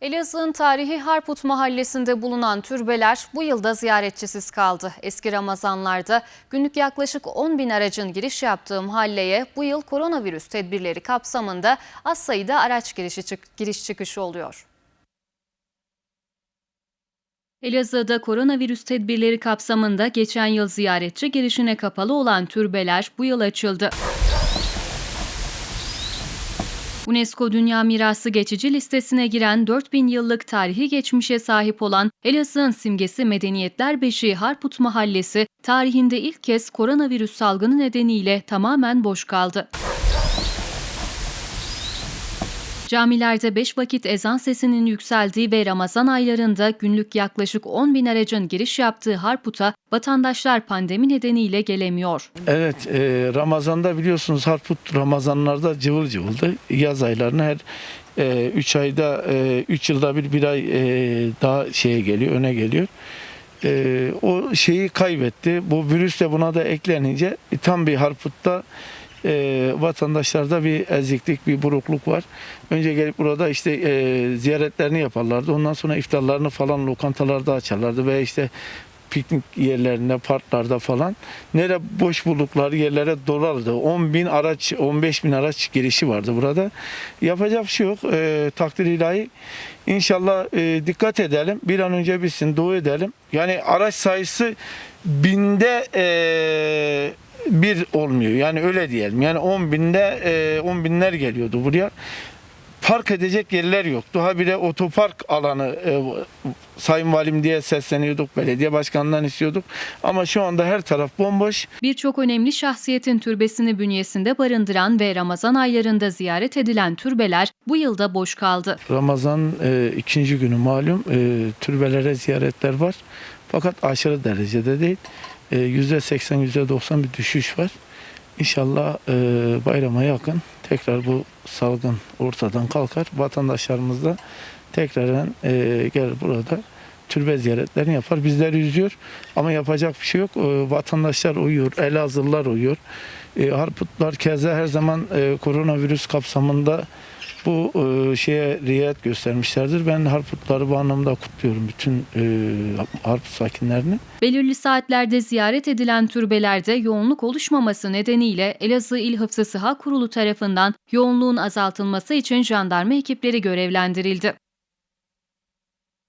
Elazığ'ın tarihi Harput mahallesinde bulunan türbeler bu yılda ziyaretçisiz kaldı. Eski Ramazanlarda günlük yaklaşık 10 bin aracın giriş yaptığı mahalleye bu yıl koronavirüs tedbirleri kapsamında az sayıda araç girişi giriş çıkışı oluyor. Elazığ'da koronavirüs tedbirleri kapsamında geçen yıl ziyaretçi girişine kapalı olan türbeler bu yıl açıldı. UNESCO Dünya Mirası geçici listesine giren 4000 yıllık tarihi geçmişe sahip olan Elazığ'ın simgesi Medeniyetler Beşiği Harput Mahallesi tarihinde ilk kez koronavirüs salgını nedeniyle tamamen boş kaldı. Camilerde 5 vakit ezan sesinin yükseldiği ve Ramazan aylarında günlük yaklaşık 10 bin aracın giriş yaptığı Harput'a vatandaşlar pandemi nedeniyle gelemiyor. Evet, e, Ramazan'da biliyorsunuz Harput Ramazanlarda cıvıl cıvıldı. Yaz aylarına her 3 ayda 3 yılda bir bir ay e, daha şeye geliyor, öne geliyor. E, o şeyi kaybetti. Bu virüs de buna da eklenince e, tam bir Harput'ta e, vatandaşlarda bir eziklik, bir burukluk var. Önce gelip burada işte e, ziyaretlerini yaparlardı. Ondan sonra iftarlarını falan lokantalarda açarlardı ve işte piknik yerlerinde, parklarda falan nere boş buldukları yerlere dolardı. 10 bin araç, 15 bin araç girişi vardı burada. Yapacak bir şey yok. Ee, takdir ilahi. İnşallah e, dikkat edelim. Bir an önce bitsin, dua edelim. Yani araç sayısı binde e, bir olmuyor. Yani öyle diyelim. Yani 10 binde e, 10 binler geliyordu buraya park edecek yerler yoktu. Habire otopark alanı e, Sayın Valim diye sesleniyorduk, belediye başkanından istiyorduk. Ama şu anda her taraf bomboş. Birçok önemli şahsiyetin türbesini bünyesinde barındıran ve Ramazan aylarında ziyaret edilen türbeler bu yılda boş kaldı. Ramazan e, ikinci günü malum e, türbelere ziyaretler var. Fakat aşırı derecede değil. E, %80, %90 bir düşüş var. İnşallah e, bayrama yakın tekrar bu salgın ortadan kalkar. Vatandaşlarımız da tekrardan e, gelir burada türbe ziyaretlerini yapar. Bizleri üzüyor ama yapacak bir şey yok. E, vatandaşlar uyuyor, Elazığlılar uyuyor. E, Harputlar keza her zaman e, koronavirüs kapsamında bu e, şeye riayet göstermişlerdir. Ben Harputları bu anlamda kutluyorum bütün e, Harput sakinlerini. Belirli saatlerde ziyaret edilen türbelerde yoğunluk oluşmaması nedeniyle Elazığ İl Hıfzı Sıha Kurulu tarafından yoğunluğun azaltılması için jandarma ekipleri görevlendirildi.